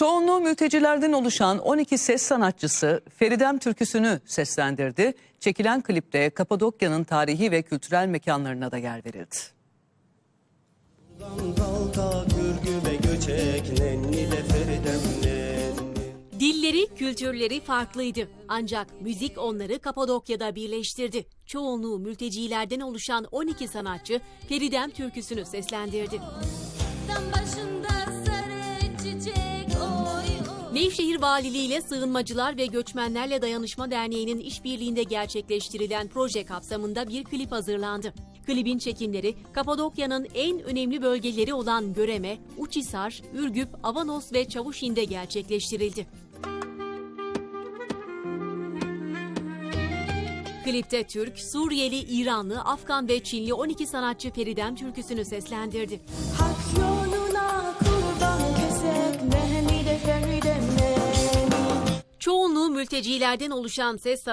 Çoğunluğu mültecilerden oluşan 12 ses sanatçısı Feridem türküsünü seslendirdi. Çekilen klipte Kapadokya'nın tarihi ve kültürel mekanlarına da yer verildi. Dilleri, kültürleri farklıydı. Ancak müzik onları Kapadokya'da birleştirdi. Çoğunluğu mültecilerden oluşan 12 sanatçı Feridem türküsünü seslendirdi. Başında Nevşehir Valiliği ile Sığınmacılar ve Göçmenlerle Dayanışma Derneği'nin işbirliğinde gerçekleştirilen proje kapsamında bir klip hazırlandı. Klibin çekimleri Kapadokya'nın en önemli bölgeleri olan Göreme, Uçhisar, Ürgüp, Avanos ve Çavuşin'de gerçekleştirildi. Klipte Türk, Suriyeli, İranlı, Afgan ve Çinli 12 sanatçı Feridem türküsünü seslendirdi. Hak yoluna mültecilerden oluşan ses sanatçıları